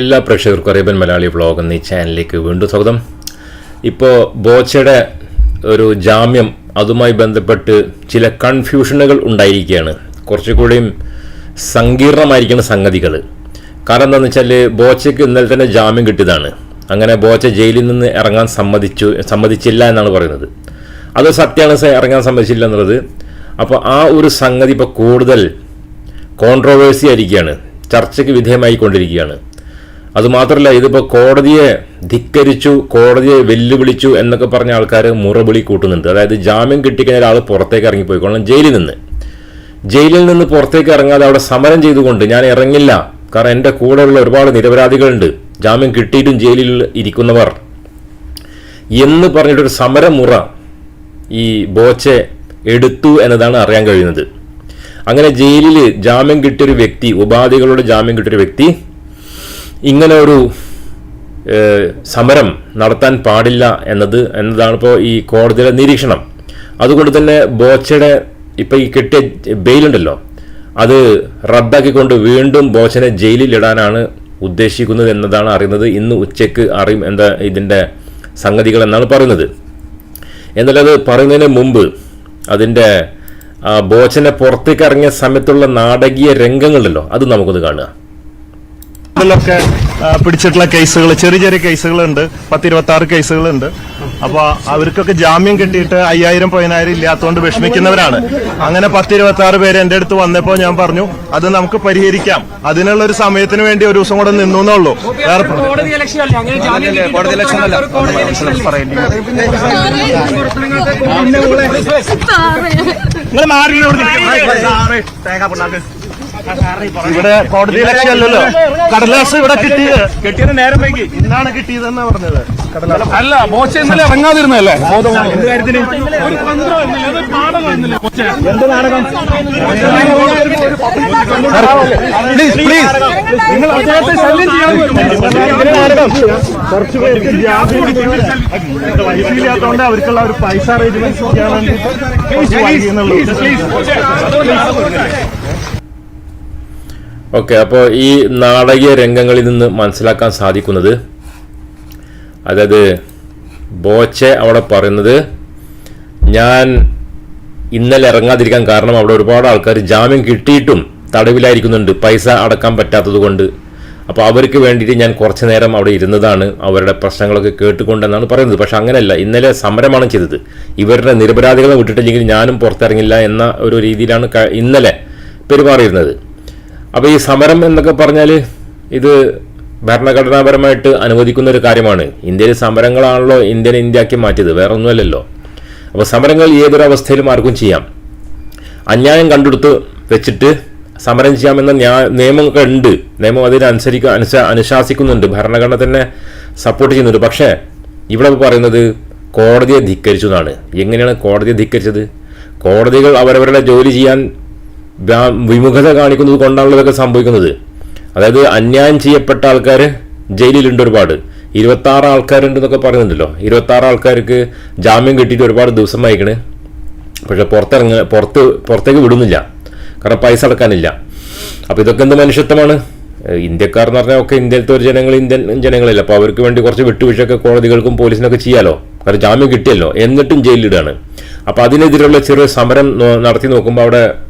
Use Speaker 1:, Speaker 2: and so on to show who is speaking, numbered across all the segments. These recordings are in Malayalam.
Speaker 1: എല്ലാ പ്രേക്ഷകർക്കും അറേബ്യൻ മലയാളി വ്ളോഗ് എന്നീ ചാനലിലേക്ക് വീണ്ടും സ്വാഗതം. ഇപ്പോൾ ബോച്ചയുടെ ഒരു ജാമ്യം അതുമായി ബന്ധപ്പെട്ട് ചില കൺഫ്യൂഷനുകൾ ഉണ്ടായിരിക്കുകയാണ്. കുറച്ചുകൂടിയും സങ്കീർണമായിരിക്കുന്ന സംഗതികൾ. കാരണം എന്താണെന്ന് വെച്ചാൽ ബോച്ചയ്ക്ക് ഇന്നലെ തന്നെ ജാമ്യം കിട്ടിയതാണ്. അങ്ങനെ ബോച്ച ജയിലിൽ നിന്ന് ഇറങ്ങാൻ സമ്മതിച്ചു സമ്മതിച്ചില്ല എന്നാണ് പറയുന്നത്. അത് സത്യമാണ് ഇറങ്ങാൻ സമ്മതിച്ചില്ല എന്നുള്ളത്. അപ്പോൾ ആ ഒരു സംഗതി ഇപ്പോൾ കൂടുതൽ കോൺട്രവേഴ്സി ആയിരിക്കുകയാണ് ചർച്ചയ്ക്ക് വിധേയമായിക്കൊണ്ടിരിക്കുകയാണ്. അതുമാത്രമല്ല ഇതിപ്പോൾ കോടതിയെ ധിക്കരിച്ചു കോടതിയെ വെല്ലുവിളിച്ചു എന്നൊക്കെ പറഞ്ഞ ആൾക്കാർ മുറവിളി കൂട്ടുന്നുണ്ട്. അതായത് ജാമ്യം കിട്ടിക്കഴിഞ്ഞാൽ ആൾ പുറത്തേക്ക് ഇറങ്ങിപ്പോയിക്കോളണം ജയിലിൽ നിന്ന്. ജയിലിൽ നിന്ന് പുറത്തേക്ക് ഇറങ്ങാതെ അവിടെ സമരം ചെയ്തുകൊണ്ട് ഞാൻ ഇറങ്ങില്ല. കാരണം എന്റെ കൂടെയുള്ള ഒരുപാട് നിരപരാധികളുണ്ട്. ജാമ്യം കിട്ടിയിട്ടും ജയിലിൽ ഇരിക്കുന്നവർ. എന്ന് പറഞ്ഞിട്ടൊരു സമരമുറ ഈ ബോച്ചെ എടുത്തു എന്നതാണ് അറിയാൻ കഴിയുന്നത്. അങ്ങനെ ജയിലിൽ ജാമ്യം കിട്ടിയൊരു വ്യക്തി ഉപാധികളുടെ ജാമ്യം കിട്ടിയൊരു വ്യക്തി ഇങ്ങനെ ഒരു സമരം നടത്താൻ പാടില്ല എന്നത് എന്നതാണ് ഇപ്പോൾ ഈ കോടതിയുടെ നിരീക്ഷണം. അതുകൊണ്ട് തന്നെ ബോച്ചയുടെ ഇപ്പോൾ ഈ കിട്ടിയ ബെയിലുണ്ടല്ലോ അത് റദ്ദാക്കിക്കൊണ്ട് വീണ്ടും ബോച്ചനെ ജയിലിൽ ഇടാനാണ് ഉദ്ദേശിക്കുന്നത് എന്നതാണ് അറിയുന്നത്. ഇന്ന് ഉച്ചയ്ക്ക് അറിയും എന്താ ഇതിന്റെ സംഗതികൾ എന്നാണ് പറയുന്നത്. എന്നാലത് പറയുന്നതിന് മുമ്പ് അതിന്റെ ബോച്ചനെ പുറത്തേക്ക് ഇറങ്ങിയ സമയത്തുള്ള നാടകീയ രംഗങ്ങളുണ്ടല്ലോ അത് നമുക്കൊന്ന് കാണുക.
Speaker 2: ഇതിലൊക്കെ പിടിച്ചിട്ടുള്ള കേസുകൾ ചെറിയ ചെറിയ കേസുകളുണ്ട് പത്തിരുപത്തി ആറ് കേസുകളുണ്ട്. അപ്പൊ അവർക്കൊക്കെ ജാമ്യം കിട്ടിയിട്ട് അയ്യായിരം പതിനായിരം ഇല്ലാത്തതുകൊണ്ട് വിഷമിക്കുന്നവരാണ്. അങ്ങനെ പത്തിരുപത്തി ആറ് പേര് എന്റെ അടുത്ത് വന്നപ്പോ ഞാൻ പറഞ്ഞു അത് നമുക്ക് പരിഹരിക്കാം. അതിനുള്ള ഒരു സമയത്തിന് വേണ്ടി ഒരു ദിവസം കൂടെ നിന്നു എന്നുള്ളൂ വേറെ
Speaker 3: കോടതി ഇലക്ഷൻ അല്ല അങ്ങനെ ജാമ്യം കിട്ടിയിട്ട്
Speaker 2: കോടതി ഇലക്ഷൻ അല്ല.
Speaker 3: കോടതി ഇലക്ഷൻ അല്ല.
Speaker 2: നിങ്ങൾ മാറി ഇങ്ങോട്ട് നിൽക്ക്. സാറേ, തേങ്ങ പിണ്ണാക്ക്. ഇവിടെ കോടതി ഇലക്ഷൻ അല്ലല്ലോ. കടലാസ് ഇവിടെ കിട്ടിയത് കിട്ടിയത് നേരം വൈകി. ഇന്നാണ് കിട്ടിയതെന്നാ പറഞ്ഞത്. കടലാസ്.
Speaker 4: അല്ല മോശ ഇന്നലെ ഇറങ്ങാതിരുന്നല്ലേ
Speaker 2: എന്ത് കാര്യത്തിന് എന്ത് നാടകം? പ്ലീസ് പ്ലീസ്
Speaker 4: നിങ്ങൾ അദ്ദേഹത്തെ ശല്യം
Speaker 2: കുറച്ച് പേർക്ക് ജാമ്യം വൈഫില്ലാത്തതുകൊണ്ട് അവർക്കുള്ള ഒരു പൈസ അറേഞ്ച്മെന്റ് ചെയ്യാൻ വേണ്ടി
Speaker 1: ഓക്കെ അപ്പോൾ ഈ നാടകീയ രംഗങ്ങളിൽ നിന്ന് മനസ്സിലാക്കാൻ സാധിക്കുന്നത് അതായത് ബോച്ചെ അവിടെ പറയുന്നത് ഞാൻ ഇന്നലെ ഇറങ്ങാതിരിക്കാൻ കാരണം അവിടെ ഒരുപാട് ആൾക്കാർ ജാമ്യം കിട്ടിയിട്ടും തടവിലായിരിക്കുന്നുണ്ട് പൈസ അടക്കാൻ പറ്റാത്തത് കൊണ്ട്. അപ്പോൾ അവർക്ക് വേണ്ടിയിട്ട് ഞാൻ കുറച്ച് നേരം അവിടെ ഇരുന്നതാണ് അവരുടെ പ്രശ്നങ്ങളൊക്കെ കേട്ടുകൊണ്ടെന്നാണ് പറയുന്നത്. പക്ഷെ അങ്ങനെയല്ല ഇന്നലെ സമരമാണ് ചെയ്തത്. ഇവരുടെ നിരപരാധികളെ വിട്ടിട്ടില്ലെങ്കിൽ ഞാനും പുറത്തിറങ്ങില്ല എന്ന ഒരു രീതിയിലാണ് ഇന്നലെ പെരുമാറിയിരുന്നത്. അപ്പോൾ ഈ സമരം എന്നൊക്കെ പറഞ്ഞാൽ ഇത് ഭരണഘടനാപരമായിട്ട് അനുവദിക്കുന്ന ഒരു കാര്യമാണ്. ഇന്ത്യയിൽ സമരങ്ങളാണല്ലോ ഇന്ത്യൻ ഇന്ത്യയാക്കി മാറ്റിയത് വേറെ ഒന്നുമല്ലല്ലോ അപ്പോൾ സമരങ്ങൾ ഏതൊരു അവസ്ഥയിലും ആർക്കും ചെയ്യാം. അന്യായം കണ്ടെടുത്ത് വെച്ചിട്ട് സമരം ചെയ്യാമെന്ന ന്യാ നിയമമൊക്കെ ഉണ്ട്. നിയമം അതിനനുസരിക്കുക അനുസ അനുശ അനുശാസിക്കുന്നുണ്ട്. ഭരണഘടന തന്നെ സപ്പോർട്ട് ചെയ്യുന്നുണ്ട്. പക്ഷേ ഇവിടെ പറയുന്നത് കോടതിയെ ധിക്കരിച്ചു എന്നാണ്. എങ്ങനെയാണ് കോടതിയെ ധിക്കരിച്ചത്? കോടതികൾ അവരവരുടെ ജോലി ചെയ്യാൻ വിമുഖത കാണിക്കുന്നത് കൊണ്ടാണല്ലോ ഇതൊക്കെ സംഭവിക്കുന്നത്. അതായത് അന്യായം ചെയ്യപ്പെട്ട ആൾക്കാർ ജയിലിലുണ്ട് ഒരുപാട്. ഇരുപത്തി ആറ് ആൾക്കാരുണ്ട് എന്നൊക്കെ പറയുന്നുണ്ടല്ലോ. ഇരുപത്തി ആറ് ആൾക്കാർക്ക് ജാമ്യം കിട്ടിയിട്ട് ഒരുപാട് ദിവസം വായിക്കണ് പക്ഷെ പുറത്തിറങ്ങ പുറത്ത് പുറത്തേക്ക് വിടുന്നില്ല. കാരണം പൈസ അടക്കാനില്ല. അപ്പോൾ ഇതൊക്കെ എന്ത് മനുഷ്യത്വമാണ്? ഇന്ത്യക്കാർ എന്ന് പറഞ്ഞാൽ ഒക്കെ ഇന്ത്യയിലത്തെ ഒരു ജനങ്ങൾ ഇന്ത്യൻ ജനങ്ങളല്ല. അപ്പോൾ അവർക്ക് വേണ്ടി കുറച്ച് വിട്ടുവീഴ്ചയൊക്കെ കോടതികൾക്കും പോലീസിനൊക്കെ ചെയ്യാലോ? കാരണം ജാമ്യം കിട്ടിയല്ലോ. എന്നിട്ടും ജയിലിലിടുകയാണ്. അപ്പോൾ അതിനെതിരെയുള്ള ചെറിയ സമരം നടത്തി നോക്കുമ്പോൾ അവിടെ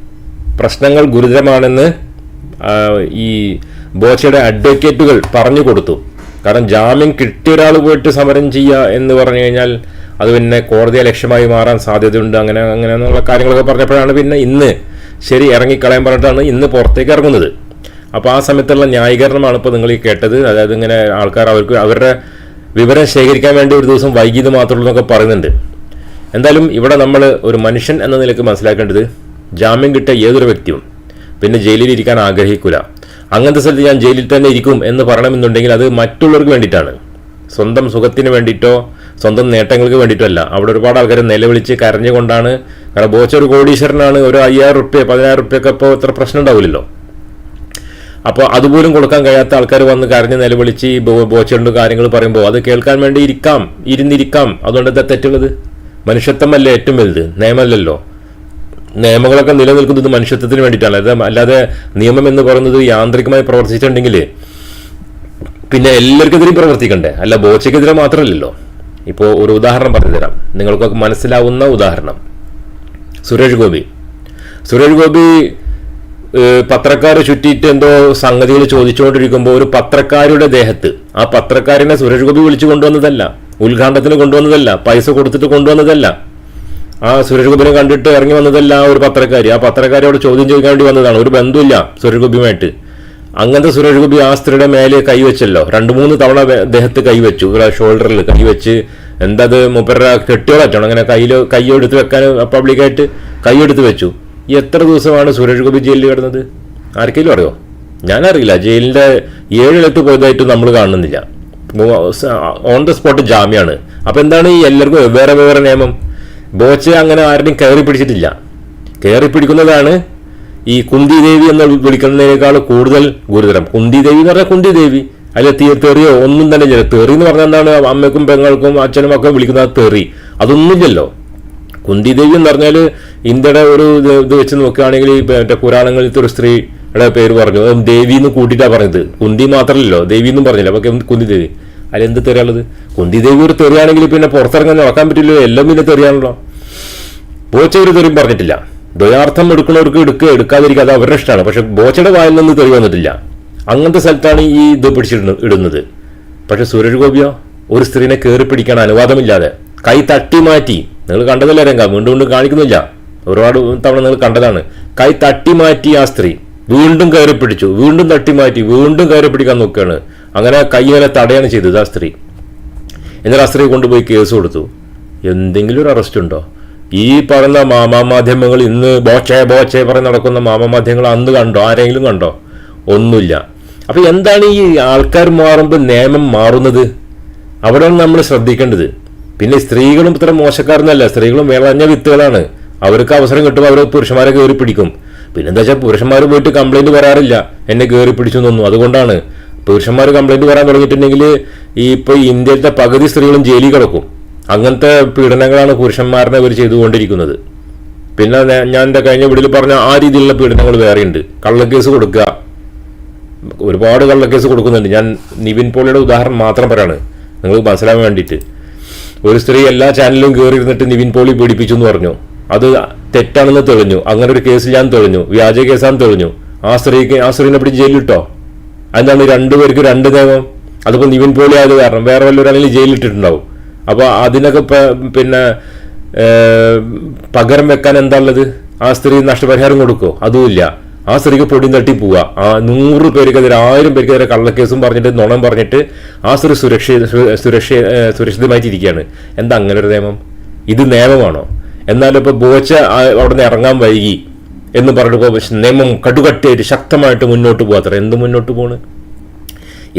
Speaker 1: പ്രശ്നങ്ങൾ ഗുരുതരമാണെന്ന് ഈ ബോച്ചയുടെ അഡ്വക്കേറ്റുകൾ പറഞ്ഞു കൊടുത്തു. കാരണം ജാമ്യം കിട്ടിയ ഒരാൾ പോയിട്ട് സമരം ചെയ്യുക എന്ന് പറഞ്ഞു കഴിഞ്ഞാൽ അത് പിന്നെ കോടതിയെ ലക്ഷ്യമായി മാറാൻ സാധ്യതയുണ്ട്. അങ്ങനെ അങ്ങനെ എന്നുള്ള കാര്യങ്ങളൊക്കെ പറഞ്ഞപ്പോഴാണ് പിന്നെ ഇന്ന് ശരി ഇറങ്ങിക്കളയാൻ പറഞ്ഞിട്ടാണ് ഇന്ന് പുറത്തേക്ക് ഇറങ്ങുന്നത്. അപ്പോൾ ആ സമയത്തുള്ള ന്യായീകരണമാണ് ഇപ്പോൾ നിങ്ങൾ ഈ കേട്ടത്. അതായത് ഇങ്ങനെ ആൾക്കാർ അവർക്ക് അവരുടെ വിവരം ശേഖരിക്കാൻ വേണ്ടി ഒരു ദിവസം വൈകിയത് മാത്രമുള്ളൂ എന്നൊക്കെ പറയുന്നുണ്ട്. എന്തായാലും ഇവിടെ നമ്മൾ ഒരു മനുഷ്യൻ എന്ന നിലയ്ക്ക് മനസ്സിലാക്കേണ്ടത് ജാമ്യം കിട്ടിയ ഏതൊരു വ്യക്തിയും പിന്നെ ജയിലിൽ ഇരിക്കാൻ ആഗ്രഹിക്കില്ല അങ്ങനത്തെ സ്ഥലത്ത് ഞാൻ ജയിലിൽ തന്നെ ഇരിക്കും എന്ന് പറയണമെന്നുണ്ടെങ്കിൽ അത് മറ്റുള്ളവർക്ക് വേണ്ടിയിട്ടാണ്. സ്വന്തം സുഖത്തിന് വേണ്ടിയിട്ടോ സ്വന്തം നേട്ടങ്ങൾക്ക് വേണ്ടിയിട്ടോ അല്ല. അവിടെ ഒരുപാട് ആൾക്കാർ നിലവിളിച്ച് കരഞ്ഞുകൊണ്ടാണ്. കാരണം ബോച്ച ഒരു കോടീശ്വരനാണ്. ഒരു അയ്യായിരം റുപ്യ പതിനായിരം റുപ്യൊക്കെ ഇപ്പോൾ ഇത്ര പ്രശ്നം ഉണ്ടാവില്ലല്ലോ. അപ്പോൾ അതുപോലും കൊടുക്കാൻ കഴിയാത്ത ആൾക്കാർ വന്ന് കരഞ്ഞ് നിലവിളിച്ച് ഈ ബോ- ബോച്ചയുണ്ട് കാര്യങ്ങൾ പറയുമ്പോൾ അത് കേൾക്കാൻ വേണ്ടി ഇരിക്കാം ഇരുന്നിരിക്കാം. അതുകൊണ്ട് എന്താ തെറ്റുള്ളത്? മനുഷ്യത്വമല്ലേ ഏറ്റവും വലുത്? നിയമമല്ലല്ലോ. നിയമങ്ങളൊക്കെ നിലനിൽക്കുന്നത് മനുഷ്യത്വത്തിന് വേണ്ടിയിട്ടാണ്. അല്ലാതെ അല്ലാതെ നിയമം എന്ന് പറയുന്നത് യാന്ത്രികമായി പ്രവർത്തിച്ചിട്ടുണ്ടെങ്കിൽ പിന്നെ എല്ലാവർക്കെതിരെയും പ്രവർത്തിക്കണ്ടേ? അല്ല ബോച്ചയ്ക്കെതിരെ മാത്രമല്ലല്ലോ. ഇപ്പോൾ ഒരു ഉദാഹരണം പറഞ്ഞു തരാം നിങ്ങൾക്കൊക്കെ മനസ്സിലാവുന്ന ഉദാഹരണം. സുരേഷ് ഗോപി. സുരേഷ് ഗോപി പത്രക്കാർ ചുറ്റിയിട്ട് എന്തോ സംഗതികൾ ചോദിച്ചുകൊണ്ടിരിക്കുമ്പോൾ ഒരു പത്രക്കാരുടെ ദേഹത്ത് ആ പത്രക്കാരനെ സുരേഷ് ഗോപി വിളിച്ചു കൊണ്ടുവന്നതല്ല. ഉദ്ഘാടനത്തിന് കൊണ്ടുവന്നതല്ല. പൈസ കൊടുത്തിട്ട് കൊണ്ടുവന്നതല്ല. ആ സുരേഷ് ഗോപിനെ കണ്ടിട്ട് ഇറങ്ങി വന്നതല്ല ഒരു പത്രക്കാരി. ആ പത്രക്കാരിയോട് ചോദ്യം ചോദിക്കാൻ വേണ്ടി വന്നതാണ്. ഒരു ബന്ധമില്ല സുരേഷ് ഗോപിയുമായിട്ട്. അങ്ങനത്തെ സുരേഷ് ഗോപി ആ സ്ത്രീയുടെ മേലെ കൈവച്ചല്ലോ രണ്ട് മൂന്ന് തവണ ദേഹത്ത് കൈവച്ചു ഷോൾഡറിൽ കൈവച്ച് എന്താ അത് മൂപ്പരുടെ കെട്ടിയോളാറ്റാണ് അങ്ങനെ കയ്യിൽ കൈയെടുത്ത് വെക്കാൻ പബ്ലിക്കായിട്ട് കൈയെടുത്ത് വെച്ചു. എത്ര ദിവസമാണ് സുരേഷ് ഗോപി ജയിലിൽ കിടന്നത്? ആർക്കെങ്കിലും അറിയോ? ഞാനറിയില്ല. ജയിലിന്റെ ഏഴിലെട്ട് പോയതായിട്ട് നമ്മൾ കാണുന്നില്ല. ഓൺ ദ സ്പോട്ട് ജാമ്യാണ്. അപ്പോൾ എന്താണ് ഈ എല്ലാവർക്കും വേറെ വേറെ നിയമം? ബോച്ചെ അങ്ങനെ ആരുടെയും കയറി പിടിച്ചിട്ടില്ല. കയറി പിടിക്കുന്നതാണ് ഈ കുന്തി ദേവി എന്ന് വിളിക്കുന്നതിനേക്കാൾ കൂടുതൽ ഗുരുതരം. കുന്തി ദേവി എന്ന് പറഞ്ഞാൽ കുന്തി ദേവി അല്ലെ തീ തെറിയോ ഒന്നും തന്നെ ഇല്ല തെറി എന്ന് പറഞ്ഞാൽ എന്താണ്? അമ്മയ്ക്കും പെങ്ങൾക്കും അച്ഛനും ഒക്കെ വിളിക്കുന്ന തെറി. അതൊന്നുമില്ലല്ലോ. കുന്തി ദേവി എന്ന് പറഞ്ഞാൽ ഇന്ത്യയുടെ ഒരു ഇത് വെച്ച് നോക്കുകയാണെങ്കിൽ ഈ മറ്റേ പുരാണങ്ങളിലത്തെ ഒരു സ്ത്രീയുടെ പേര് പറഞ്ഞു. ദേവി എന്ന് കൂട്ടിയിട്ടാണ് പറഞ്ഞത്. കുന്തി മാത്രമല്ലല്ലോ. ദേവി എന്നും പറഞ്ഞില്ല. അപ്പൊ കുന്തി ദേവി അതിലെന്ത് തെറിയുള്ളത് കുന്തി ദേവി ഒരു തെറിയാണെങ്കിൽ പിന്നെ പുറത്തിറങ്ങാൻ നോക്കാൻ പറ്റില്ലല്ലോ എല്ലാം പിന്നെ തെറിയാണല്ലോ. ബോച്ച ഒരു തെറിയും പറഞ്ഞിട്ടില്ല. ദ്വയാർത്ഥം എടുക്കുന്നവർക്ക് എടുക്കുക എടുക്കാതിരിക്കുക അത് അവരുടെ ഇഷ്ടമാണ്. പക്ഷെ ബോച്ചയുടെ വായിൽ നിന്ന് തെറി വന്നിട്ടില്ല. അങ്ങനത്തെ സ്ഥലത്താണ് ഈ ഇത് പിടിച്ചിടുന്നത് ഇടുന്നത്. പക്ഷെ സുരേഷ് ഗോപിയോ ഒരു സ്ത്രീനെ കയറി പിടിക്കാൻ അനുവാദമില്ലാതെ കൈ തട്ടി മാറ്റി നിങ്ങൾ കണ്ടതല്ലേ രംഗ വീണ്ടും വീണ്ടും കാണിക്കുന്നില്ല. ഒരുപാട് തവണ നിങ്ങൾ കണ്ടതാണ്. കൈ തട്ടി മാറ്റി ആ സ്ത്രീ വീണ്ടും കയറി പിടിച്ചു വീണ്ടും തട്ടി മാറ്റി വീണ്ടും കയറി പിടിക്കാൻ നോക്കുകയാണ്. അങ്ങനെ കൈ വരെ തടയാണ് ചെയ്തത് ആ സ്ത്രീ. എന്നിട്ട് സ്ത്രീ കൊണ്ടുപോയി കേസ് കൊടുത്തു. എന്തെങ്കിലും ഒരു അറസ്റ്റ് ഉണ്ടോ? ഈ പറയുന്ന മാമാമാധ്യമങ്ങൾ ഇന്ന് ബോച്ചേ ബോച്ചേ പറഞ്ഞ് നടക്കുന്ന മാമാമാധ്യമങ്ങൾ അന്ന് കണ്ടോ? ആരെങ്കിലും കണ്ടോ? ഒന്നുമില്ല. അപ്പോൾ എന്താണ് ഈ ആൾക്കാർ മാറുമ്പോൾ നിയമം മാറുന്നത്? അവിടെയാണ് നമ്മൾ ശ്രദ്ധിക്കേണ്ടത്. പിന്നെ സ്ത്രീകളും ഇത്ര മോശക്കാരനല്ല സ്ത്രീകളും വിളഞ്ഞ വിത്തുകളാണ്. അവർക്ക് അവസരം കിട്ടുമ്പോൾ അവർ പുരുഷന്മാരെ കയറി പിടിക്കും. പിന്നെന്താ വെച്ചാൽ പുരുഷന്മാർ പോയിട്ട് കംപ്ലൈന്റ് പറയാറില്ല എന്നെ കയറി പിടിച്ചു എന്നൊന്നും. അതുകൊണ്ടാണ്. പുരുഷന്മാർ കംപ്ലൈന്റ് പറയാൻ തുടങ്ങിയിട്ടുണ്ടെങ്കിൽ ഈ ഇപ്പൊ ഇന്ത്യയിലത്തെ പകുതി സ്ത്രീകളും ജയിലിൽ കിടക്കും. അങ്ങനത്തെ പീഡനങ്ങളാണ് പുരുഷന്മാരനെ ഇവർ ചെയ്തുകൊണ്ടിരിക്കുന്നത്. പിന്നെ ഞാൻ- എന്റെ കഴിഞ്ഞ വീട്ടിൽ പറഞ്ഞ ആ രീതിയിലുള്ള പീഡനങ്ങൾ വേറെയുണ്ട്. കള്ളക്കേസ് കൊടുക്കുക. ഒരുപാട് കള്ളക്കേസ് കൊടുക്കുന്നുണ്ട്. ഞാൻ നിവിൻ പോളിയുടെ ഉദാഹരണം മാത്രം പറയാണ്. നിങ്ങൾ മനസ്സിലാവാൻ വേണ്ടിയിട്ട്. ഒരു സ്ത്രീ എല്ലാ ചാനലിലും കയറി ഇരുന്നിട്ട് നിവിൻ പോളി പീഡിപ്പിച്ചു എന്ന് പറഞ്ഞു. അത് തെറ്റാണെന്ന് തെളിഞ്ഞു. അങ്ങനെ ഒരു കേസ് ഞാൻ തെളിഞ്ഞു. വ്യാജ കേസാണെന്ന് തെളിഞ്ഞു. ആ സ്ത്രീക്ക് ആ സ്ത്രീനെ പിടിച്ച് ജയിലിട്ടോ അതിനാണ് രണ്ടുപേർക്ക് രണ്ട് നിയമം. അതിപ്പോ നിവിൻ പോളി ആയത് കാരണം വേറെ വല്ലവരാണെങ്കിൽ ജയിലിട്ടിട്ടുണ്ടാവും അപ്പൊ അതിനൊക്കെ പിന്നെ പകരം വെക്കാൻ എന്താ ഉള്ളത്? ആ സ്ത്രീ നഷ്ടപരിഹാരം കൊടുക്കോ? അതുമില്ല ആ സ്ത്രീക്ക് പൊടി തട്ടി പോവുക. ആ നൂറ് പേർക്കെതിരെ ആയിരം പേർക്കെതിരെ കള്ളക്കേസും പറഞ്ഞിട്ട് നുണം പറഞ്ഞിട്ട് ആ സ്ത്രീ സുരക്ഷ സുരക്ഷ സുരക്ഷിതമായിട്ടിരിക്കുകയാണ്. എന്താ അങ്ങനെ ഒരു നിയമം? ഇത് നിയമമാണോ? എന്നാലും ഇപ്പൊ ബോച്ച അവിടെ നിന്ന് ഇറങ്ങാൻ വൈകി എന്ന് പറഞ്ഞിട്ട് നിയമം കടുകട്ടിയായിട്ട് ശക്തമായിട്ട് മുന്നോട്ട് പോകാത്ര എന്ത് മുന്നോട്ട് പോണ്?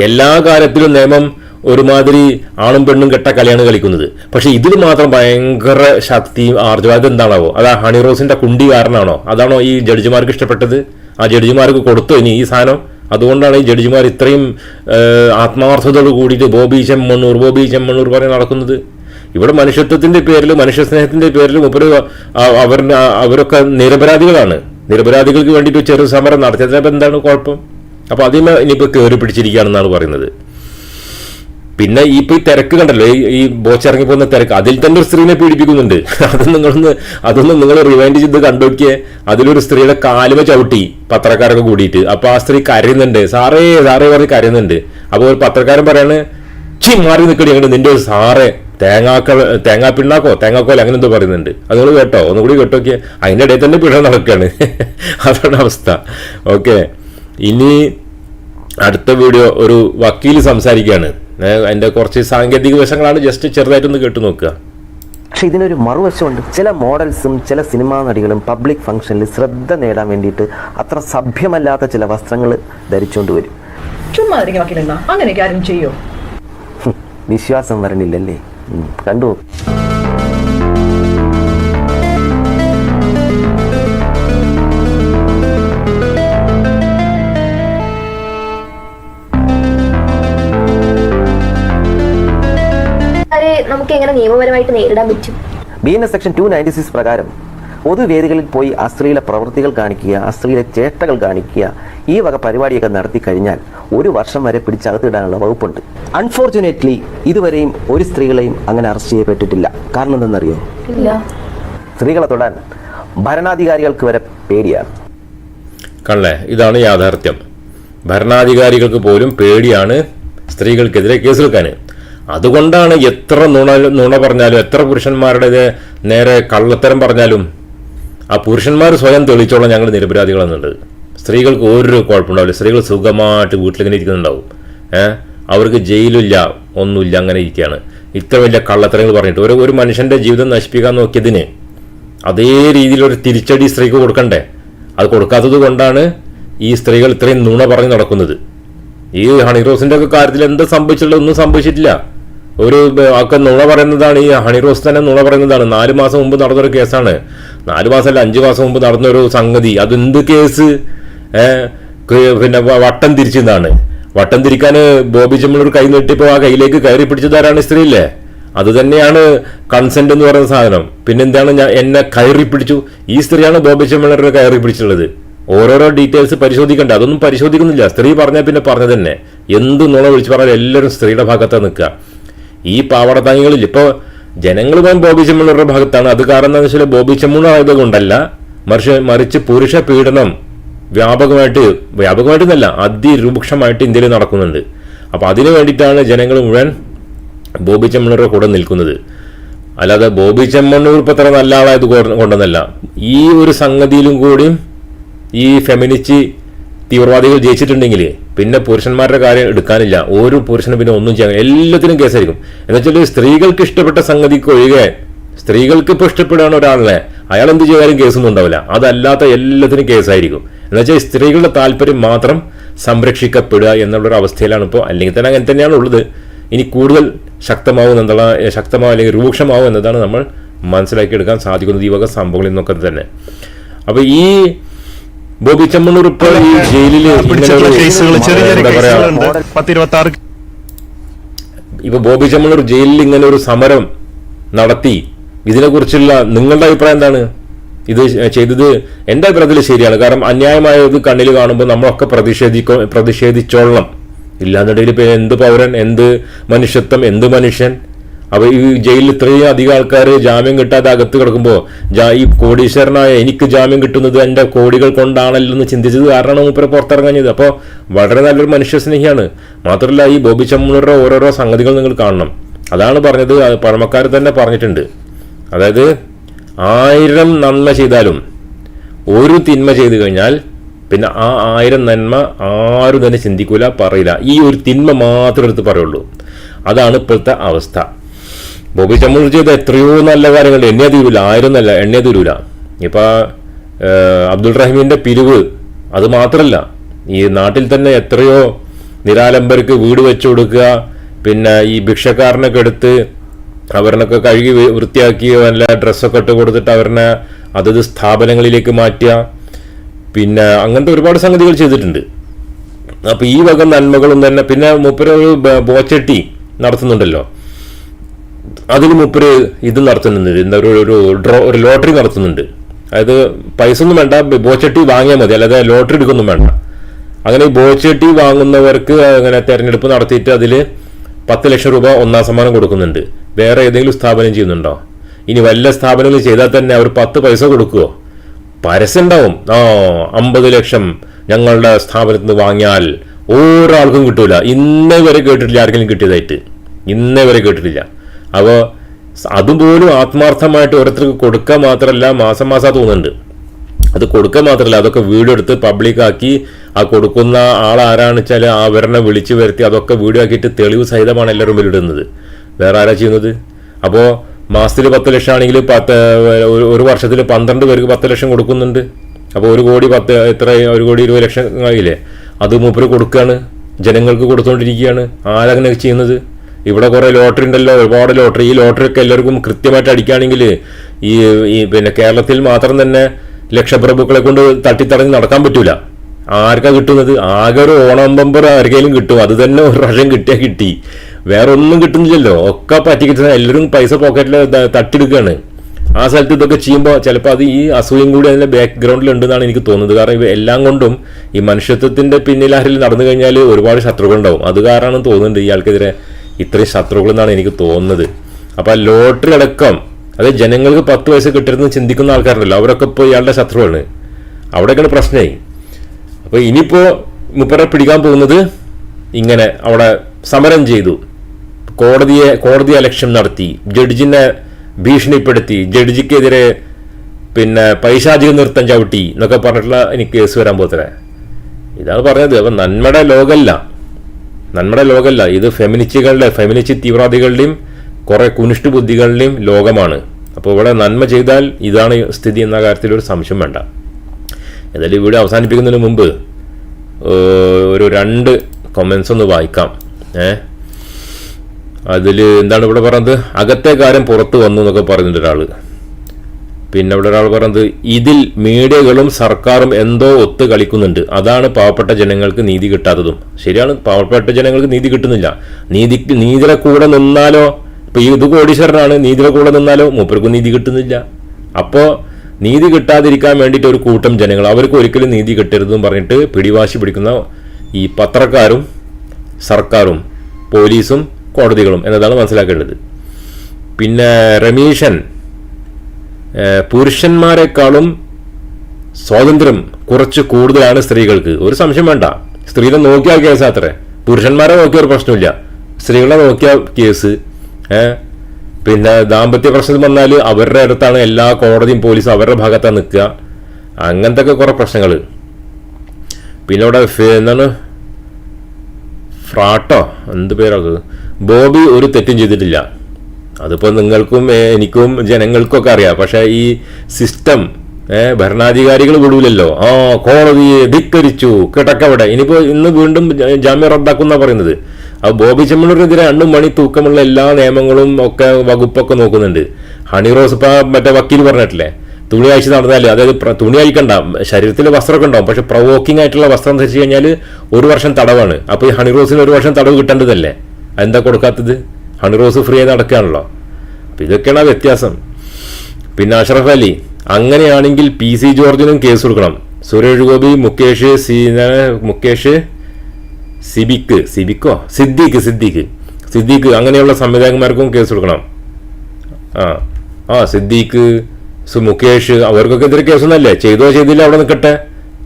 Speaker 1: എല്ലാ കാലത്തിലും നിയമം ഒരുമാതിരി ആണും പെണ്ണും കെട്ട കളിയാണ് കളിക്കുന്നത്. പക്ഷേ ഇതിൽ മാത്രം ഭയങ്കര ശക്തിയും ആർജവം. അതെന്താണാവോ? അത് ഹണി റോസിന്റെ കുണ്ടി കാരണമാണോ അതാണോ ഈ ജഡ്ജിമാർക്ക് ഇഷ്ടപ്പെട്ടത്? ആ ജഡ്ജിമാർക്ക് കൊടുത്തു ഇനി ഈ സാധനം? അതുകൊണ്ടാണ് ഈ ജഡ്ജിമാർ ഇത്രയും ആത്മാർത്ഥതയോട് കൂടിയിട്ട് ബോബി ചെമ്മണ്ണൂർ ബോബി ചെമ്മണ്ണൂർ പറഞ്ഞ് നടക്കുന്നത്. ഇവിടെ മനുഷ്യത്വത്തിന്റെ പേരിൽ മനുഷ്യ സ്നേഹത്തിന്റെ പേരിൽ മുപ്പര് അവരൊക്കെ നിരപരാധികളാണ്. നിരപരാധികൾക്ക് വേണ്ടിയിട്ട് ചെറു സമരം നടത്തിയതിനപ്പോൾ എന്താണ് കുഴപ്പം? അപ്പൊ അതിന് ഇനിയിപ്പോൾ കയറി പിടിച്ചിരിക്കുകയാണെന്നാണ് പറയുന്നത്. പിന്നെ ഈ ഇപ്പോൾ ഈ തിരക്ക് കണ്ടല്ലോ ഈ ബോച്ചിറങ്ങി പോകുന്ന തിരക്ക്. അതിൽ തന്നെ ഒരു സ്ത്രീനെ പീഡിപ്പിക്കുന്നുണ്ട്. അത് നിങ്ങളൊന്ന് അതൊന്ന് നിങ്ങൾ റിവൈൻഡ് ചെയ്ത് കണ്ടുനോക്കിയേ. അതിലൊരു സ്ത്രീയുടെ കാലുമ ചവിട്ടി പത്രക്കാരൊക്കെ കൂടിയിട്ട്. അപ്പൊ ആ സ്ത്രീ കരയുന്നുണ്ട്. സാറേ സാറേ പറഞ്ഞ് കരയുന്നുണ്ട്. അപ്പോൾ ഒരു പത്രക്കാരൻ പറയാണ് ചി മാറി നിൽക്കണി അങ്ങനെ നിന്റെ ഒരു സാറേ. തേങ്ങാക്ക തേങ്ങാ പിണ്ണാക്കോ തേങ്ങാക്കോല അങ്ങനെ എന്തോ പറയുന്നുണ്ട്. അത് നിങ്ങൾ കേട്ടോ? ഒന്നുകൂടി കേട്ടോക്കിയേ. അതിന്റെ ഇടയിൽ തന്നെ പിഴ നടക്കുകയാണ്. അതാണ് അവസ്ഥ. ഓക്കെ. ഇനി അടുത്ത വീഡിയോ ഒരു വക്കീൽ സംസാരിക്കുകയാണ്. അതിന്റെ കുറച്ച് സാങ്കേതിക വശങ്ങളാണ് ജസ്റ്റ് ചെറുതായിട്ടൊന്ന് കേട്ടു നോക്കുക.
Speaker 5: പക്ഷെ ഇതിനൊരു മറുവശമുണ്ട്. ചില മോഡൽസും ചില സിനിമാ നടികളും പബ്ലിക് ഫംഗ്ഷനിൽ ശ്രദ്ധ നേടാൻ വേണ്ടിയിട്ട് അത്ര സഭ്യമല്ലാത്ത ചില വസ്ത്രങ്ങൾ ധരിച്ചുകൊണ്ട് വരും.
Speaker 6: ചുമ്മാ അങ്ങനെയൊക്കെ ആരും ചെയ്യോ?
Speaker 5: വിശ്വാസം വരണില്ലല്ലേ? കണ്ടു
Speaker 7: നമുക്ക് എങ്ങനെ നിയമപരമായിട്ട് നേരിടാൻ പറ്റും?
Speaker 5: B N S section two ninety six പ്രകാരം പൊതുവേദികളിൽ പോയി അശ്ലീല പ്രവൃത്തികൾ കാണിക്കുക അശ്ലീല ചേട്ടകൾ കാണിക്കുക ഈ വക പരിപാടിയൊക്കെ നടത്തി കഴിഞ്ഞാൽ ഒരു വർഷം വരെ പിടിച്ചകത്തിടാനുള്ള വകുപ്പുണ്ട്. അൺഫോർച്ചുനേറ്റ്ലി ഇതുവരെയും ഒരു സ്ത്രീകളെയും അങ്ങനെ അറസ്റ്റ് ചെയ്യപ്പെട്ടിട്ടില്ല. കാരണം എന്തെന്നറിയോ? സ്ത്രീകളെ തൊടാൻ ഭരണാധികാരികൾക്ക് വരെ പേടിയാണ്.
Speaker 1: കള്ളേ ഇതാണ് യാഥാർത്ഥ്യം. ഭരണാധികാരികൾക്ക് പോലും പേടിയാണ് സ്ത്രീകൾക്കെതിരെ കേസെടുക്കാൻ അതുകൊണ്ടാണ് എത്ര നുണ നുണ പറഞ്ഞാലും എത്ര പുരുഷന്മാരുടെ നേരെ കള്ളത്തരം പറഞ്ഞാലും ആ പുരുഷന്മാർ സ്വയം തെളിച്ചോളാം ഞങ്ങൾ നിരപരാധികളെന്നുണ്ട് സ്ത്രീകൾക്ക് ഒരു കുഴപ്പമുണ്ടാവില്ല. സ്ത്രീകൾ സുഖമായിട്ട് വീട്ടിലിങ്ങനെ ഇരിക്കുന്നുണ്ടാവും. ഏഹ് അവർക്ക് ജയിലില്ല ഒന്നുമില്ല അങ്ങനെ ഇരിക്കുകയാണ്. ഇത്ര വലിയ കള്ളത്തരങ്ങൾ പറഞ്ഞിട്ട് ഒരു ഒരു മനുഷ്യന്റെ ജീവിതം നശിപ്പിക്കാൻ നോക്കിയതിന് അതേ രീതിയിലൊരു തിരിച്ചടി സ്ത്രീക്ക് കൊടുക്കണ്ടേ? അത് കൊടുക്കാത്തത് കൊണ്ടാണ് ഈ സ്ത്രീകൾ ഇത്രയും നുണ പറഞ്ഞ് നടക്കുന്നത്. ഈ ഹണി റോസിന്റെ ഒക്കെ കാര്യത്തിൽ എന്താ സംഭവിച്ചിട്ടുള്ളത് ഒന്നും സംഭവിച്ചിട്ടില്ല. ഒരു ഒക്കെ നുണ പറയുന്നതാണ് ഈ ഹണി റോസ് തന്നെ നുണ പറയുന്നതാണ്. നാല് മാസം മുമ്പ് നടന്നൊരു കേസാണ്. നാല് മാസം അല്ല അഞ്ച് മാസം മുമ്പ് നടന്നൊരു സംഗതി. അതെന്ത് കേസ്? പിന്നെ വട്ടം തിരിച്ചെന്നാണ്. വട്ടം തിരിക്കാൻ ബോബി ചെമ്മളൊരു കൈ നീട്ടിപ്പോ ആ കയ്യിലേക്ക് കയറി പിടിച്ചതാരാണ് സ്ത്രീ ഇല്ലേ അത് തന്നെയാണ് കൺസെന്റ് എന്ന് പറയുന്ന സാധനം. പിന്നെ എന്താണ് ഞാൻ എന്നെ കയറി പിടിച്ചു? ഈ സ്ത്രീയാണ് ബോബി ചെമ്മളറിനെ കയറി പിടിച്ചിട്ടുള്ളത്. ഓരോരോ ഡീറ്റെയിൽസ് പരിശോധിക്കണ്ട. അതൊന്നും പരിശോധിക്കുന്നില്ല. സ്ത്രീ പറഞ്ഞാൽ പിന്നെ പറഞ്ഞത് തന്നെ എന്ത് നുണ വിളിച്ച് പറഞ്ഞാൽ എല്ലാവരും സ്ത്രീയുടെ ഭാഗത്താണ് നിൽക്കുക. ഈ പാവടത്താങ്ങികളിൽ ഇപ്പോൾ ജനങ്ങൾ പോലും ബോബി ചെമ്മണ്ണൂരുടെ ഭാഗത്താണ്. അത് കാരണം എന്താണെന്ന് വെച്ചാൽ ബോബി ചെമ്മണ്ണൂർ ആയത് കൊണ്ടല്ല മറിച്ച് മറിച്ച് പുരുഷ പീഡനം വ്യാപകമായിട്ട് വ്യാപകമായിട്ടെന്നല്ല അതിരൂക്ഷമായിട്ട് ഇന്ത്യയിൽ നടക്കുന്നുണ്ട്. അപ്പോൾ അതിനു വേണ്ടിയിട്ടാണ് ജനങ്ങൾ മുഴുവൻ ബോബി ചെമ്മണ്ണൂരുടെ കൂടെ നിൽക്കുന്നത്. അല്ലാതെ ബോബി ചെമ്മണ്ണൂർ ഇപ്പം അത്ര നല്ല ആളായത് കൊണ്ടൊന്നല്ല. ഈ ഒരു സംഗതിയിലും കൂടിയും ഈ ഫെമിനിസ്റ്റ് തീവ്രവാദികൾ ജയിച്ചിട്ടുണ്ടെങ്കിൽ പിന്നെ പുരുഷന്മാരുടെ കാര്യം എടുക്കാനില്ല. ഒരു പുരുഷനും പിന്നെ ഒന്നും ചെയ്യാൻ എല്ലാത്തിനും കേസായിരിക്കും. എന്നുവെച്ചാൽ സ്ത്രീകൾക്ക് ഇഷ്ടപ്പെട്ട സംഗതിക്ക് ഒഴികെ സ്ത്രീകൾക്ക് ഇപ്പോൾ ഇഷ്ടപ്പെടുകയാണ് ഒരാളിനെ അയാൾ എന്ത് ചെയ്താലും കേസൊന്നും ഉണ്ടാവില്ല. അതല്ലാത്ത എല്ലാത്തിനും കേസായിരിക്കും. എന്നുവെച്ചാൽ സ്ത്രീകളുടെ താല്പര്യം മാത്രം സംരക്ഷിക്കപ്പെടുക എന്നുള്ളൊരു അവസ്ഥയിലാണ് ഇപ്പോൾ അല്ലെങ്കിൽ തന്നെ അങ്ങനെ തന്നെയാണ് ഉള്ളത്. ഇനി കൂടുതൽ ശക്തമാവും എന്നുള്ള ശക്തമാവും അല്ലെങ്കിൽ രൂക്ഷമാവും എന്നതാണ് നമ്മൾ മനസ്സിലാക്കിയെടുക്കാൻ സാധിക്കുന്നത് ഈ വക സംഭവങ്ങളിൽ നിന്നൊക്കെ തന്നെ. അപ്പോൾ ഈ ബോബി ചെമ്മണ്ണൂർ ഇപ്പോൾ ഈ ജയിലിൽ
Speaker 2: ആറ്
Speaker 1: ഇപ്പൊ ബോബി ചെമ്മണ്ണൂർ ജയിലിൽ ഇങ്ങനെ ഒരു സമരം നടത്തി ഇതിനെക്കുറിച്ചുള്ള നിങ്ങളുടെ അഭിപ്രായം എന്താണ്? ഇത് ചെയ്തത് എന്റെ അഭിപ്രായത്തിൽ ശരിയാണ്. കാരണം അന്യായമായത് കണ്ണിൽ കാണുമ്പോൾ നമ്മളൊക്കെ പ്രതിഷേധിക്കോ പ്രതിഷേധിച്ചോളണം. ഇല്ലാന്നുണ്ടെങ്കിൽ ഇപ്പൊ എന്ത് പൗരൻ എന്ത് മനുഷ്യത്വം എന്ത് മനുഷ്യൻ? അപ്പൊ ഈ ജയിലിൽ ഇത്രയും അധികം ആൾക്കാർ ജാമ്യം കിട്ടാതെ അകത്ത് കിടക്കുമ്പോൾ ഈ കോടീശ്വരനായ എനിക്ക് ജാമ്യം കിട്ടുന്നത് എന്റെ കോടികൾ കൊണ്ടാണല്ലോ എന്ന് ചിന്തിച്ചത് കാരണമാണ് മൂപ്പരെ പുറത്തിറങ്ങിയത് അപ്പോൾ വളരെ നല്ലൊരു മനുഷ്യസ്നേഹിയാണ്. മാത്രമല്ല ഈ ബോബി ചമ്മൂരുടെ ഓരോരോ സംഗതികൾ നിങ്ങൾ കാണണം. അതാണ് പറഞ്ഞത് പഴമക്കാർ തന്നെ പറഞ്ഞിട്ടുണ്ട്. അതായത് ആയിരം നന്മ ചെയ്താലും ഒരു തിന്മ ചെയ്തു കഴിഞ്ഞാൽ പിന്നെ ആ ആയിരം നന്മ ആരും തന്നെ ചിന്തിക്കൂല പറയില്ല. ഈ ഒരു തിന്മ മാത്രം എടുത്ത് പറയുള്ളൂ. അതാണ് ഇപ്പോഴത്തെ അവസ്ഥ. ബോബി ചമ്മൂർ ചെയ്ത എത്രയോ നല്ല കാര്യങ്ങൾ എണ്ണ തീരൂല ആയിരം നല്ല എണ്ണ തീരൂല ഇപ്പൊ അബ്ദുൾ റഹീമിന്റെ പിരിവ് അത് മാത്രമല്ല ഈ നാട്ടിൽ തന്നെ എത്രയോ നിരാലംബർക്ക് വീട് വെച്ചു കൊടുക്കുക പിന്നെ ഈ ഭിക്ഷക്കാരനൊക്കെ എടുത്ത് അവരിനൊക്കെ കഴുകി വൃത്തിയാക്കി നല്ല ഡ്രസ്സൊക്കെ ഇട്ട് കൊടുത്തിട്ട് അവരിനെ അതത് സ്ഥാപനങ്ങളിലേക്ക് മാറ്റുക. പിന്നെ അങ്ങനത്തെ ഒരുപാട് സംഗതികൾ ചെയ്തിട്ടുണ്ട്. അപ്പൊ ഈ വക നന്മകളും തന്നെ പിന്നെ മുപ്പര ഒരു ബോച്ചട്ടി നടത്തുന്നുണ്ടല്ലോ. അതിൽ മുപ്പര് ഇത് നടത്തുന്നുണ്ട്. എന്താ ഒരു ഒരു ഡ്രോ ഒരു ലോട്ടറി നടത്തുന്നുണ്ട്. അതായത് പൈസ ഒന്നും വേണ്ട ബോച്ചട്ടി വാങ്ങിയാൽ മതി. അല്ലാതെ ലോട്ടറി എടുക്കൊന്നും വേണ്ട. അങ്ങനെ ബോച്ചട്ടി വാങ്ങുന്നവർക്ക് അങ്ങനെ തെരഞ്ഞെടുപ്പ് നടത്തിയിട്ട് അതിൽ പത്ത് ലക്ഷം രൂപ ഒന്നാം സമ്മാനം കൊടുക്കുന്നുണ്ട്. വേറെ ഏതെങ്കിലും സ്ഥാപനം ചെയ്യുന്നുണ്ടോ? ഇനി വല്ല സ്ഥാപനങ്ങൾ ചെയ്താൽ തന്നെ അവർ പത്ത് പൈസ കൊടുക്കുമോ പരസ്യം ഉണ്ടാവും ആ അമ്പത് ലക്ഷം ഞങ്ങളുടെ സ്ഥാപനത്തിൽ നിന്ന് വാങ്ങിയാൽ ഒരാൾക്കും കിട്ടൂല. ഇന്നേ വരെ കേട്ടിട്ടില്ല ആർക്കെങ്കിലും കിട്ടിയതായിട്ട്. ഇന്നേ വരെ കേട്ടിട്ടില്ല. അപ്പോൾ അതുപോലും ആത്മാർത്ഥമായിട്ട് ഓരോരുത്തർക്ക് കൊടുക്കുക മാത്രമല്ല മാസം മാസം തോന്നുന്നുണ്ട്. അത് കൊടുക്കുക മാത്രമല്ല അതൊക്കെ വീഡിയോ എടുത്ത് പബ്ലിക്കാക്കി ആ കൊടുക്കുന്ന ആൾ ആരാണെന്ന് വെച്ചാൽ അവരെ വിളിച്ചു വരുത്തി അതൊക്കെ വീഡിയോ ആക്കിയിട്ട് തെളിവ് സഹിതമാണ് എല്ലാവരും വെളിയിടുന്നത് വേറെ ആരാ ചെയ്യുന്നത്? അപ്പോൾ മാസത്തിൽ പത്ത് ലക്ഷം ആണെങ്കിൽ പത്ത് ഒരു- ഒരു വർഷത്തിൽ പന്ത്രണ്ട് പേർക്ക് പത്ത് ലക്ഷം കൊടുക്കുന്നുണ്ട്. അപ്പോൾ ഒരു കോടി പത്ത് എത്ര ഒരു കോടി ഇരുപത് ലക്ഷം ആയില്ലേ? അത് മൂപ്പര് കൊടുക്കുകയാണ് ജനങ്ങൾക്ക് കൊടുത്തുകൊണ്ടിരിക്കുകയാണ് ആരങ്ങനെ ചെയ്യുന്നത്? ഇവിടെ കുറെ ലോട്ടറി ഉണ്ടല്ലോ ഒരുപാട് ലോട്ടറി ഈ ലോട്ടറി ഒക്കെ എല്ലാവർക്കും കൃത്യമായിട്ട് അടിക്കുകയാണെങ്കിൽ ഈ ഈ പിന്നെ കേരളത്തിൽ മാത്രം തന്നെ ലക്ഷപ്രഭുക്കളെ കൊണ്ട് തട്ടിത്തടഞ്ഞ് നടക്കാൻ പറ്റൂല. ആർക്കാ കിട്ടുന്നത്? ആകെ ഒരു ഓണംബമ്പർ ആർക്കെങ്കിലും കിട്ടും. അത് തന്നെ ഒരു പ്രാവശ്യം കിട്ടിയാൽ കിട്ടി. വേറെ ഒന്നും കിട്ടുന്നില്ലല്ലോ. ഒക്കെ പറ്റിക്കിട്ടുന്ന എല്ലാവരും പൈസ പോക്കറ്റിൽ തട്ടിയെടുക്കുകയാണ്. ആ സ്ഥലത്ത് ഇതൊക്കെ ചെയ്യുമ്പോൾ ചിലപ്പോൾ അത് ഈ അസൂയം കൂടി അതിന്റെ ബാക്ക്ഗ്രൗണ്ടിൽ ഉണ്ടെന്നാണ് എനിക്ക് തോന്നുന്നത്. കാരണം ഇവ എല്ലാം കൊണ്ടും ഈ മനുഷ്യത്വത്തിന്റെ പിന്നിൽ നടന്നു കഴിഞ്ഞാൽ ഒരുപാട് ശത്രുക്കൾ ഉണ്ടാവും. അത് കാരണമാണ് തോന്നുന്നുണ്ട് ഇയാൾക്കെതിരെ. ഇത്രയും ശത്രുക്കൾ എന്നാണ് എനിക്ക് തോന്നുന്നത്. അപ്പൊ ലോട്ടറി അടക്കം അത് ജനങ്ങൾക്ക് പത്ത് വയസ്സ് കിട്ടരുതെന്ന് ചിന്തിക്കുന്ന ആൾക്കാരുണ്ടല്ലോ. അവരൊക്കെ ഇപ്പോൾ ഇയാളുടെ ശത്രുവാണ്. അവിടെയൊക്കെയാണ് പ്രശ്നമായി. അപ്പൊ ഇനിയിപ്പോ മുപ്പരെ പിടിക്കാൻ പോകുന്നത് ഇങ്ങനെ അവിടെ സമരം ചെയ്തു. കോടതിയെ കോടതി അലക്ഷ്യം നടത്തി. ജഡ്ജിനെ ഭീഷണിപ്പെടുത്തി. ജഡ്ജിക്കെതിരെ പിന്നെ പൈശാചിക നൃത്തം ചവിട്ടി എന്നൊക്കെ പറഞ്ഞിട്ടുള്ള എനിക്ക് കേസ് വരാൻ പോകത്തില്ല. ഇതാണ് പറഞ്ഞത് അപ്പം നന്മയുടെ ലോകമല്ല. നന്മയുടെ ലോകമല്ല ഇത് ഫെമിനിസ്റ്റുകളുടെ ഫെമിനിസ്റ്റ് തീവ്രവാദികളുടെയും കുറെ കുനിഷ്ഠ ബുദ്ധികളുടെയും ലോകമാണ്. അപ്പോൾ ഇവിടെ നന്മ ചെയ്താൽ ഇതാണ് സ്ഥിതി എന്ന കാര്യത്തിൽ ഒരു സംശയം വേണ്ട. എന്തായാലും ഇവിടെ അവസാനിപ്പിക്കുന്നതിന് മുമ്പ് ഒരു രണ്ട് കൊമൻസ് ഒന്ന് വായിക്കാം. ഏ അതിൽ എന്താണ് ഇവിടെ പറയുന്നത് അകത്തെ കാര്യം പുറത്തു വന്നു എന്നൊക്കെ പറയുന്നുണ്ട് പിന്നെ ഇവിടെ ഒരാൾ പറയുന്നത് ഇതിൽ മീഡിയകളും സർക്കാരും എന്തോ ഒത്തു കളിക്കുന്നുണ്ട്. അതാണ് പാവപ്പെട്ട ജനങ്ങൾക്ക് നീതി കിട്ടാത്തതും. ശരിയാണ് പാവപ്പെട്ട ജനങ്ങൾക്ക് നീതി കിട്ടുന്നില്ല. നീതി നീതിയുടെ കൂടെ നിന്നാലോ? ഇപ്പൊ ഇത് കോടീശ്വരനാണ് നീതിയുടെ കൂടെ നിന്നാലോ? മൂപ്പർക്കും നീതി കിട്ടുന്നില്ല. അപ്പോ നീതി കിട്ടാതിരിക്കാൻ വേണ്ടിയിട്ട് ഒരു കൂട്ടം ജനങ്ങൾ അവർക്ക് ഒരിക്കലും നീതി കിട്ടരുതെന്ന് പറഞ്ഞിട്ട് പിടിവാശി പിടിക്കുന്ന ഈ പത്രക്കാരും സർക്കാരും പോലീസും കോടതികളും എന്നതാണ് മനസ്സിലാക്കേണ്ടത്. പിന്നെ രമീഷൻ പുരുഷന്മാരെക്കാളും സ്വാതന്ത്ര്യം കുറച്ച് കൂടുതലാണ് സ്ത്രീകൾക്ക്. ഒരു സംശയം വേണ്ട. സ്ത്രീകളെ നോക്കിയാൽ കേസ് അത്രേ. പുരുഷന്മാരെ നോക്കിയ ഒരു പ്രശ്നമില്ല. സ്ത്രീകളെ നോക്കിയ കേസ്. പിന്നെ ദാമ്പത്യ പ്രശ്നം വന്നാൽ അവരുടെ അടുത്താണ് എല്ലാ കോടതിയും പോലീസും അവരുടെ ഭാഗത്താണ് നിൽക്കുക. അങ്ങനത്തെ ഒക്കെ കുറെ പ്രശ്നങ്ങൾ പിന്നെ അവിടെ എന്താണ്? ഫ്രാട്ടോ? എന്ത് പേരൊക്കെ ബോബി ഒരു തെറ്റും ചെയ്തിട്ടില്ല. അതിപ്പോ നിങ്ങൾക്കും എനിക്കും ജനങ്ങൾക്കൊക്കെ അറിയാം. പക്ഷേ ഈ സിസ്റ്റം ഭരണാധികാരികൾ വിടൂലല്ലോ. ആ കോടതിയെ ധിക്കരിച്ചു കിടക്കവിടെ. ഇനിയിപ്പോൾ ഇന്ന് വീണ്ടും ജാമ്യം റദ്ദാക്കുന്ന പറയുന്നത്. ആ ബോബി ചെമ്മണ്ണൂരിനെതിരെ രണ്ടു മണി തൂക്കമുള്ള എല്ലാ നിയമങ്ങളും ഒക്കെ വകുപ്പൊക്കെ നോക്കുന്നുണ്ട്. ഹണി റോസ് ഇപ്പൊ മറ്റേ വക്കീൽ പറഞ്ഞിട്ടില്ലേ? തുണി അയച്ച് നടന്നാൽ അതായത് തുണി അയക്കണ്ട ശരീരത്തിൽ വസ്ത്രമൊക്കെ ഉണ്ടാവും. പക്ഷെ പ്രവോക്കിംഗ് ആയിട്ടുള്ള വസ്ത്രം ധരിച്ചു കഴിഞ്ഞാൽ ഒരു വർഷം തടവാണ്. അപ്പോൾ ഈ ഹണി റോസിന് ഒരു വർഷം തടവ് കിട്ടേണ്ടതല്ലേ? എന്താ കൊടുക്കാത്തത്? ഹണി റോസ് ഫ്രീ ആയി നടക്കുകയാണല്ലോ അപ്പം ഇതൊക്കെയാണ് വ്യത്യാസം. പിന്നെ അഷ്റഫ് അലി അങ്ങനെയാണെങ്കിൽ പി സി ജോർജിനും കേസ് കൊടുക്കണം. സുരേഷ് ഗോപി മുകേഷ് സീന മുകേഷ് സിബിക്ക് സിബിക്കോ? സിദ്ദീഖ് സിദ്ദീഖ്. സിദ്ദീഖ് അങ്ങനെയുള്ള സംവിധായകന്മാർക്കും കേസ് കൊടുക്കണം. ആ ആ സിദ്ദീഖ് മുകേഷ് അവർക്കൊക്കെ എതിരെ കേസൊന്നല്ലേ ചെയ്തോ ചെയ്തില്ല അവിടെ നിൽക്കട്ടെ.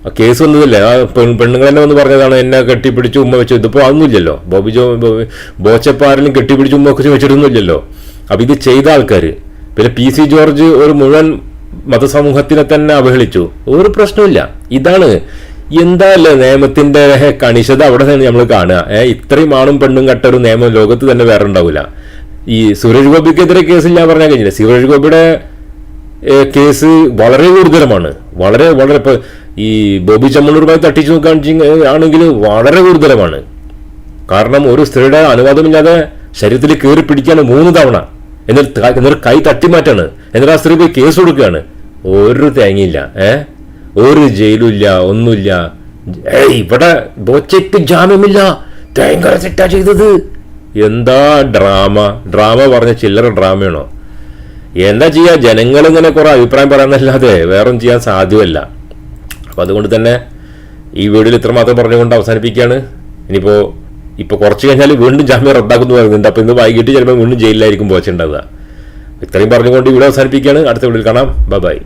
Speaker 1: ആ കേസ് വന്നതല്ലേ? ആ പെൺ പെണ്ണുങ്ങൾ തന്നെ വന്ന് പറഞ്ഞതാണ് എന്നെ കെട്ടിപ്പിടിച്ച് ഉമ്മ വെച്ചു. ഇതിപ്പോൾ അതൊന്നുമില്ലല്ലോ. ബോബി ജോ ബോച്ചപ്പാരിലും കെട്ടിപ്പിടിച്ച് ഉമ്മ ഒക്കെ വെച്ചിട്ടൊന്നുമില്ലല്ലോ. അപ്പം ഇത് ചെയ്ത ആൾക്കാർ പിന്നെ പി സി ജോർജ് ഒരു മുഴുവൻ മതസമൂഹത്തിനെ തന്നെ അവഹേളിച്ചു. ഒരു പ്രശ്നമില്ല ഇതാണ് എന്താ അല്ലേ നിയമത്തിന്റെ കണിശത അവിടെ തന്നെ നമ്മൾ കാണുക. ഏഹ് ഇത്രയും ആണും പെണ്ണും കട്ട ഒരു നിയമം ലോകത്ത് തന്നെ വേറെ ഉണ്ടാവില്ല ഈ സുരേഷ് ഗോപിക്കെതിരെ കേസിൽ ഞാൻ പറഞ്ഞാൽ കഴിഞ്ഞില്ല? സുരേഷ് ഗോപിയുടെ കേസ് വളരെ ഗുരുതരമാണ്. വളരെ വളരെ ഇപ്പൊ ഈ ബോബി ചമ്മണ്ണൂരുമായി തട്ടിച്ചു നോക്കുകയാണെങ്കിൽ ആണെങ്കിൽ വളരെ ഗുരുതരമാണ്. കാരണം ഒരു സ്ത്രീയുടെ അനുവാദമില്ലാതെ ശരീരത്തിൽ കയറി പിടിക്കാൻ മൂന്ന് തവണ. എന്നിട്ട് എന്നിട്ട് കൈ തട്ടിമാറ്റാണ്. എന്നിട്ട് ആ സ്ത്രീ പോയി കേസ് കൊടുക്കുകയാണ്. ഒരു തേങ്ങയില്ല ഏ? ഒരു ജയിലും ഇല്ല ഒന്നുമില്ല. ഏയ് ഇവിടെ ബോച്ചയ്ക്ക് ജാമ്യമില്ല. ഭയങ്കര തെറ്റാ ചെയ്തത്. എന്താ ഡ്രാമ? ഡ്രാമ പറഞ്ഞ ചില്ലറ ഡ്രാമയാണോ? എന്താ ചെയ്യാ? ജനങ്ങൾ ഇങ്ങനെ കുറെ അഭിപ്രായം പറയാന്നല്ലാതെ വേറൊന്നും ചെയ്യാൻ സാധ്യമല്ല. അപ്പൊ അതുകൊണ്ട് തന്നെ ഈ വീഡിയോയിൽ ഇത്രമാത്രം പറഞ്ഞുകൊണ്ട് അവസാനിപ്പിക്കുകയാണ്. ഇനിയിപ്പോൾ ഇപ്പോൾ കുറച്ച് കഴിഞ്ഞാൽ വീണ്ടും ജാമ്യം റദ്ദാക്കുന്നു പറയുന്നുണ്ട്. അപ്പോൾ ഇന്ന് വൈകിട്ട് ചിലപ്പോൾ വീണ്ടും ജയിലിലായിരിക്കും പോച്ചുണ്ടാവുക ഇത്രയും പറഞ്ഞുകൊണ്ട് വീഡിയോ അവസാനിപ്പിക്കുകയാണ്. അടുത്ത വീഡിയോയിൽ കാണാം. ബൈ.